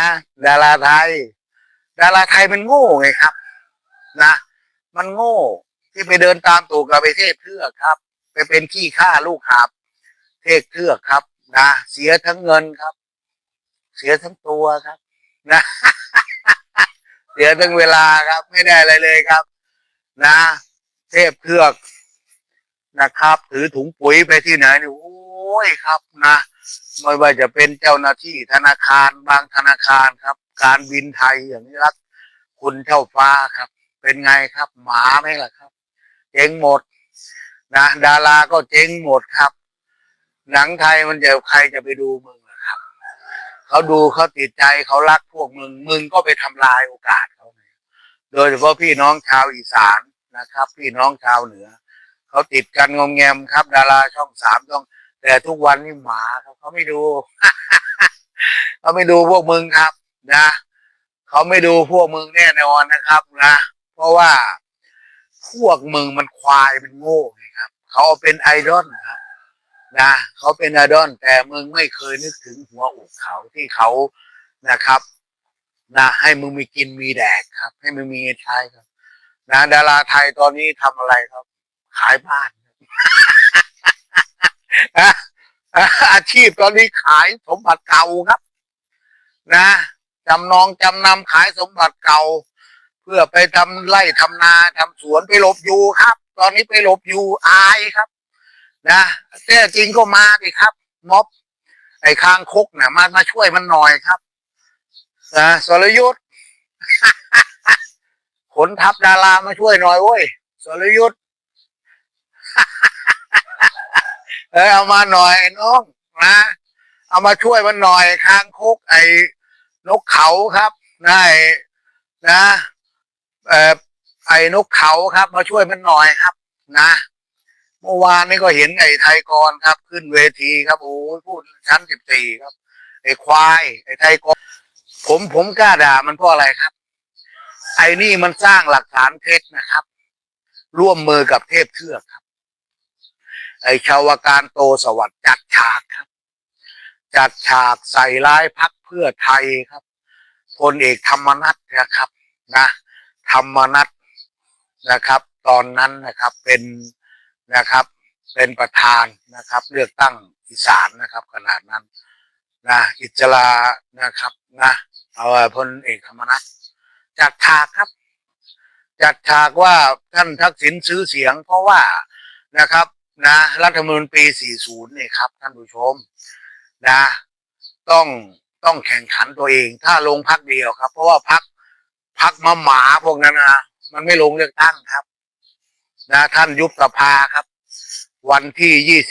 นะดาราไทย ดาราไทยมันโง่ไงครับ นะ มันโง่ที่ไปเดินตามตูกกับไปเทพเทือกครับ ไปเป็นขี้ข้าลูกหาบเทพเทือกครับ นะเสียทั้งเงินครับ เสียทั้งตัวครับ นะเสียทั้งเวลาครับ ไม่ได้อะไรเลยครับ นะ เทพเทือกนะครับ ถือถุงปุ๋ยไปที่ไหนนี่โอ้ ยครับนะไม่ว่าจะเป็นเจ้าหน้าที่ธนาคารบางธนาคารครับ การบินไทยอย่างนี้รักคุณเท่าฟ้าครับ เป็นไงครับ หมาไหมล่ะครับ เจ๊งหมด นะดาราก็เจ๊งหมดครับ หนังไทยมันจะใครจะไปดูมึงล่ะครับเขาดูเขาติดใจเขารักพวกมึงมึงก็ไปทำลายโอกาสเขาโดยเฉพาะพี่น้องชาวอีสานนะครับ พี่น้องชาวเหนือเขาติดกันงอมแงมครับ ดาราช่องสามช่อง แต่ทุกวันนี่หมาครับเขาไม่ดูเขาไม่ดูพวกมึงครับ นะเขาไม่ดูพวกมึงแน่นอนนะครับนะเพราะว่าพวกมึงมันควายมันโง่ไงครับเขาเป็นไอดอลนะครับนะเขาเป็นไอดอลแต่มึงไม่เคยนึกถึงหัวอกเขาที่เขานะครับนะให้มึงมีกินมีแดกครับ ให้มึงมีใช้ครับ นะดาราไทยตอนนี้ทำอะไรครับ ขายบ้าน นะอาชีพตอนนี้ขายสมบัติเก่าครับ นะจำนองจำนำขายสมบัติเก่า เพื่อไปทำไร่ทำนาทำสวนไปหลบอยู่ครับ ตอนนี้ไปหลบอยู่อายครับ นะแต่จริงก็มาดิครับ ม็อบ ไอ้คางคกนะมามาช่วยมันหน่อยครับนะสรยุทธ์ขนทัพดารามาช่วยหน่อยเว้ยสรยุทธ์ เออเอามาหน่อยน้องนะเอามาช่วยมันหน่อยคางคกไอ้นกเขาครับนะไอ้นะเออไอ้นกเขาครับ มาช่วยมันหน่อยครับ นะเมื่อวานนี้ก็เห็นไอ้ไทยกรครับ ขึ้นเวทีครับโอ้พูดชั้นสิบสี่ครับ ไอ้ควาย ไอ้ไทยกรผมผมกล้าด่ามันเพราะอะไรครับ ไอ้นี่มันสร้างหลักฐานเท็จนะครับ ร่วมมือกับเทพเทือกครับ ไอ้ชาวการโตสวัสดิ์จัดฉากครับ จัดฉากใส่ร้ายพักเพื่อไทยครับพลเอกธรรมนัฐนะครับนะธรรมนัฐนะครับ ตอนนั้นนะครับเป็นนะครับ เป็นประธานนะครับ เลือกตั้งอีสานนะครับ ขนาดนั้นนะอิจลานะครับนะเอาพลเอกธรรมนัฐจัดฉากครับ จัดฉากว่าท่านทักษิณซื้อเสียงเพราะว่านะครับ นะรัฐธรรมนูญปี 40 เนี่ยครับ ท่านผู้ชม นะ ต้องต้องแข่งขันตัวเอง ถ้าลงพักเดียวครับ เพราะว่าพักพักมาหมาพวกนั้นนะมันไม่ลงเลือกตั้งครับ นะท่านยุบสภาครับ วันที่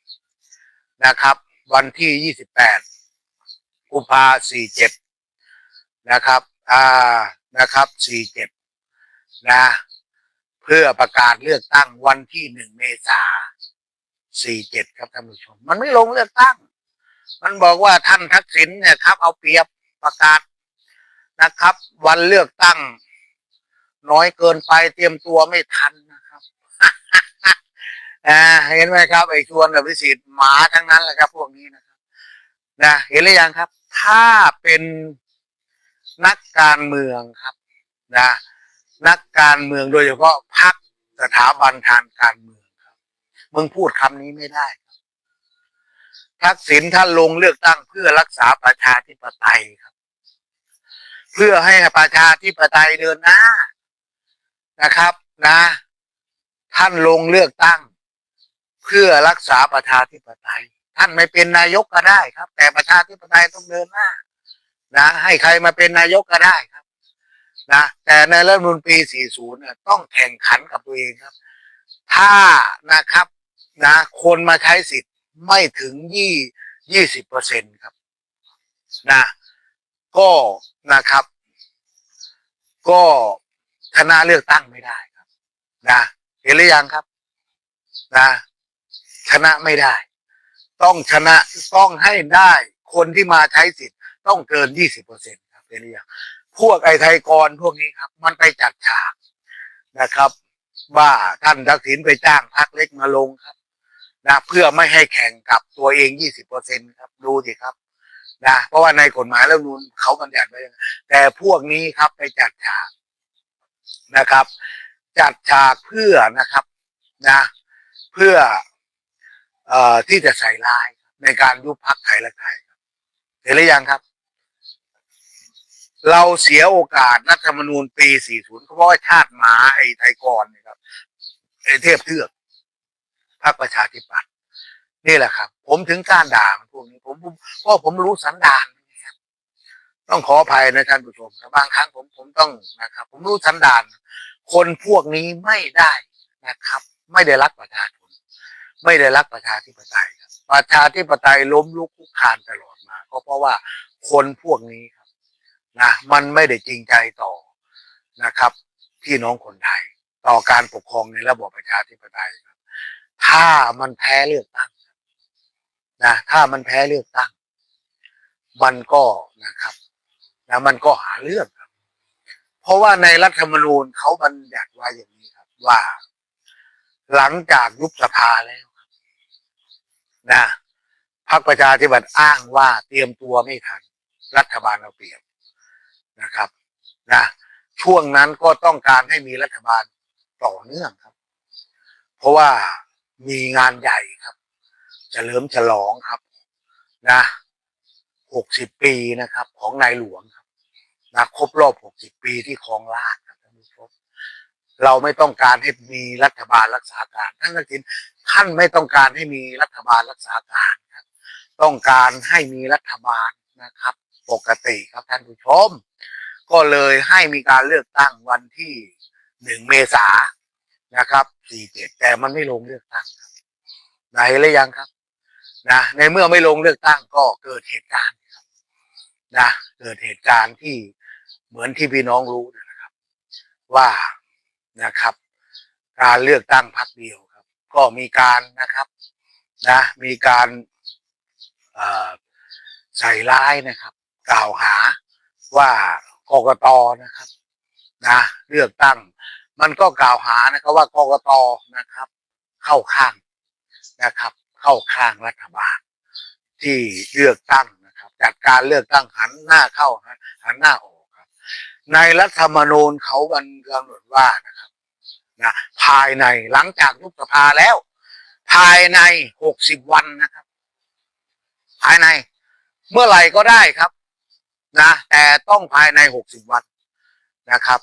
28 นะครับ วันที่ 28กุมภา47 นะครับ อ่านะครับ 47 นะ พื่อประกาศเลือกตั้งวันที่1เมษา47ครับท่านผู้ชม มันไม่ลงเลือกตั้ง มันบอกว่าท่านทักษิณเนี่ยครับ เอาเปรียบประกาศนะครับ วันเลือกตั้ง น้อยเกินไปเตรียมตัวไม่ทันนะครับอ่าเห็นไหมครับไอ้ชวนกับวิสิทธิ์หมาทั้งนั้นแหละครับพวกนี้นะครับนะเห็นหรือยังครับ ถ้าเป็นนักการเมืองครับ นะ นักการเมืองโดยเฉพาะพรรคสถาบันทางการเมืองครับ มึงพูดคำนี้ไม่ได้ครับทักษิณท่านลงเลือกตั้งเพื่อรักษาประชาธิปไตยครับ เพื่อให้ประชาธิปไตยเดินหน้านะครับนะ ท่านลงเลือกตั้ง เพื่อรักษาประชาธิปไตย ท่านไม่เป็นนายกก็ได้ครับ แต่ประชาธิปไตยต้องเดินหน้านะให้ใครมาเป็นนายกก็ได้ครับ นะแต่ในรัฐมนูลปี 40เนี่ยต้องแข่งขันกับตัวเองครับ ถ้านะครับนะคนมาใช้สิทธิ์ไม่ถึงยี่ยี่สิบเปอร์เซ็นครับนะก็นะครับ ก็ชนะเลือกตั้งไม่ได้ครับนะเห็นหรือยังครับนะชนะไม่ได้ ต้องชนะต้องให้ได้คนที่มาใช้สิทธิ์ ต้องเกินยี่สิบเปอร์เซ็นครับเห็นหรือยัง พวกไอ้ไทยกรพวกนี้ครับ มันไปจัดฉากนะครับ ว่าท่านทักษิณไปจ้างพรรคเล็กมาลงครับนะเพื่อไม่ให้แข่งกับตัวเองยี่สิบเปอร์เซ็นครับ ดูสิครับนะเพราะว่าในกฎหมายแล้วนูนเขาบัญญัติไว้แต่พวกนี้ครับไปจัดฉากนะครับ จัดฉากเพื่อนะครับนะ เพื่อเอ่อที่จะใส่ร้ายในการยุบพักไทยและไทยเห็นหรือยังครับ เราเสียโอกาสรัฐธรรมนูญปี 40 เพราะว่าชาติหมาไอ้ไทยกรเนี่ยครับไอ้เทพเทือกพรรคประชาธิปัตย์นี่แหละครับ ผมถึงการด่ามันพวกนี้ผมเพราะผมรู้สันดานนะครับ ต้องขออภัยนะท่านผู้ชมนะบางครั้งผมผมต้องนะครับ ผมรู้สันดาน คนพวกนี้ไม่ได้นะครับ ไม่ได้รักประชาชนไม่ได้รักประชาธิปไตยครับประชาธิปไตยล้มลุกคลุกคานตลอดมา ก็เพราะว่าคนพวกนี้ นะมันไม่ได้จริงใจต่อนะครับพี่น้องคนไทย ต่อการปกครองในระบอบประชาธิปไตยครับ ถ้ามันแพ้เลือกตั้งนะถ้ามันแพ้เลือกตั้ง มันก็นะครับนะมันก็หาเรื่องครับ เพราะว่าในรัฐธรรมนูญเขาบัญญัติไว้อย่างนี้ครับ ว่า หลังจากยุบสภาแล้วนะพรรคประชาธิปัตย์อ้างว่าเตรียมตัวไม่ทัน รัฐบาลเอาเปรียบ นะครับนะช่วงนั้นก็ต้องการให้มีรัฐบาลต่อเนื่องครับ เพราะว่ามีงานใหญ่ครับเฉลิมฉลองครับนะหกสิบปีนะครับ ของนายหลวงครับนะครบรอบหกสิบปีที่ครองราชครับท่านผู้ชมเราไม่ต้องการให้มีรัฐบาลรักษาการท่านนักทินท่านไม่ต้องการให้มีรัฐบาลรักษาการครับ ต้องการให้มีรัฐบาลนะครับ ปกติครับท่านผู้ชม ก็เลยให้มีการเลือกตั้งวันที่หนึ่งเมษานะครับสี่เจ็ดแต่มันไม่ลงเลือกตั้งครับไหนหรือยังครับนะในเมื่อไม่ลงเลือกตั้งก็เกิดเหตุการณ์ครับนะเกิดเหตุการณ์ที่เหมือนที่พี่น้องรู้นะครับ ว่านะครับ การเลือกตั้งพรรคเดียวครับ ก็มีการนะครับนะมีการเอ่อใส่ร้ายนะครับ กล่าวหาว่า กกตนะครับ นะเลือกตั้ง มันก็กล่าวหานะครับว่ากกตนะครับ เข้าข้างนะครับ เข้าข้างรัฐบาล ที่เลือกตั้งนะครับ จัดการเลือกตั้งหันหน้าเข้าหันหน้าออกครับ ในรัฐธรรมนูญเขาบันกำหนดว่านะครับนะภายในหลังจากยุบสภาแล้ว ภายในหกสิบวันนะครับ ภายในเมื่อไหร่ก็ได้ครับ นะแต่ต้องภายในหกสิบวันนะครับ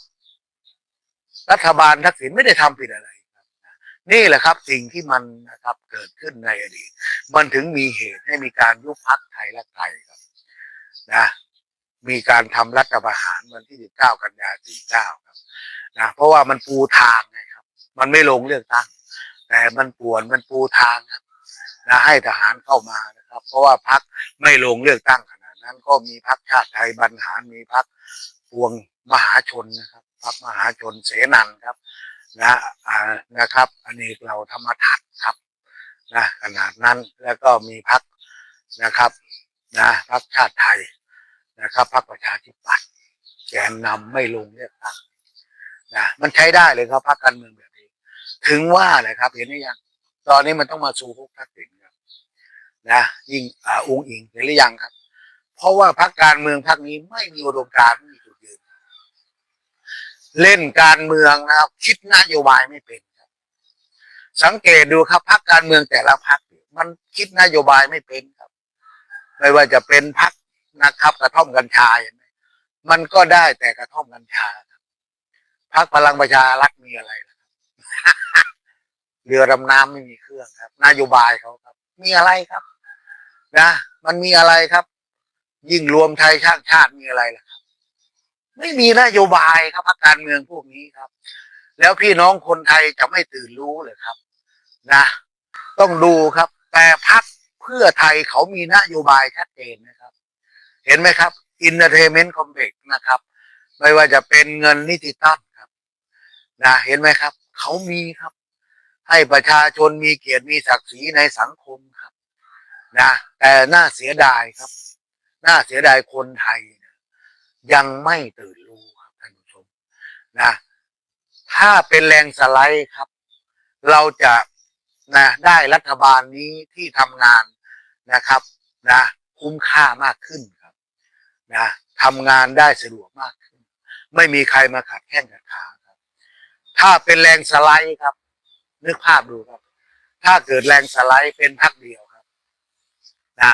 รัฐบาลทักษิณไม่ได้ทำผิดอะไรนี่แหละครับสิ่งที่มันนะครับเกิดขึ้นในอดีต มันถึงมีเหตุให้มีการยุบพักไทยและไทยครับนะมีการทำรัฐประหารวันที่ 19 กันยา49 ครับนะเพราะว่ามันปูทางไงครับ มันไม่ลงเลือกตั้ง แต่มันป่วนมันปูทางครับนะให้ทหารเข้ามานะครับ เพราะว่าพักไม่ลงเลือกตั้ง นั้นก็มีพักชาติไทยบรรหารมีพักพวงมหาชนนะครับพักมหาชนเสนันครับนะอ่านะครับอันนี้เราธรรมทัศน์ครับนะขนาดนั้นแล้วก็มีพักนะครับนะพักชาติไทยนะครับพักประชาธิปัตย์แกนนำไม่ลงเลือกตั้งนะมันใช้ได้เลยครับพักการเมืองแบบนี้ ถึงว่าเลยครับ เห็นหรือยังตอนนี้มันต้องมาสู่พวกทักษิณครับนะยิ่งอ่าองค์อิงเห็นหรือยังครับ เพราะว่าพักการเมืองพักนี้ไม่มีอุดมการณ์ไม่มีจุดยืนเล่นการเมืองนะครับ คิดนโยบายไม่เป็นครับ สังเกตดูครับพรรคการเมืองแต่ละพรรคมันคิดนโยบายไม่เป็นครับ ไม่ว่าจะเป็นพรรคนะครับ กระท่อมกัญชาเห็นไหมมันก็ได้แต่กระท่อมกัญชาครับพรรคพลังประชารัฐมีอะไรครับเรือดำน้ำไม่มีเครื่องครับ นโยบายเขาครับ มีอะไรครับ นะ มันมีอะไรครับ ยิ่งรวมไทยชาติชาติมีอะไรล่ะครับ ไม่มีนโยบายครับพรรคการเมืองพวกนี้ครับ แล้วพี่น้องคนไทยจะไม่ตื่นรู้เลยครับ นะ ต้องดูครับ แต่พรรคเพื่อไทยเขามีนโยบายชัดเจนนะครับ เห็นไหมครับ Entertainment Complex นะครับ ไม่ว่าจะเป็นเงินนิติตั้นครับ นะเห็นไหมครับ เขามีครับ ให้ประชาชนมีเกียรติมีศักดิ์ศรีในสังคมครับ นะ แต่น่าเสียดายครับ น่าเสียดายคนไทยนะยังไม่ตื่นรู้ครับท่านผู้ชมนะถ้าเป็นแรงสไลด์ครับ เราจะนะได้รัฐบาลนี้ที่ทำงานนะครับนะคุ้มค่ามากขึ้นครับนะทำงานได้สะดวกมากขึ้น ไม่มีใครมาขัดแข้งขัดขาครับ ถ้าเป็นแรงสไลด์ครับ นึกภาพดูครับ ถ้าเกิดแรงสไลด์เป็นพักเดียวครับ นะ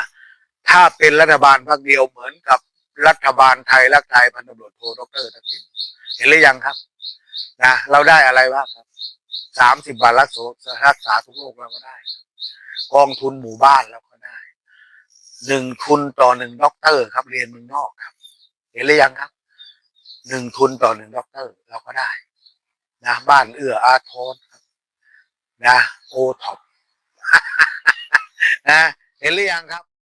ถ้าเป็นรัฐบาลพักเดียวเหมือนกับรัฐบาลไทยรักไทยพันตำรวจโทดรทักษิณเห็นหรือยังครับนะเราได้อะไรบ้างครับสามสิบบาทรักษารักษาทุกโรคเราก็ได้ กองทุนหมู่บ้านเราก็ได้หนึ่งทุนต่อหนึ่งด็อกเตอร์ครับเรียนเมืองนอกครับ เห็นหรือยังครับหนึ่งทุนต่อหนึ่งด็อกเตอร์เราก็ได้นะบ้านเอื้ออาทรนะโอท็อปนะเห็นหรือยังครับ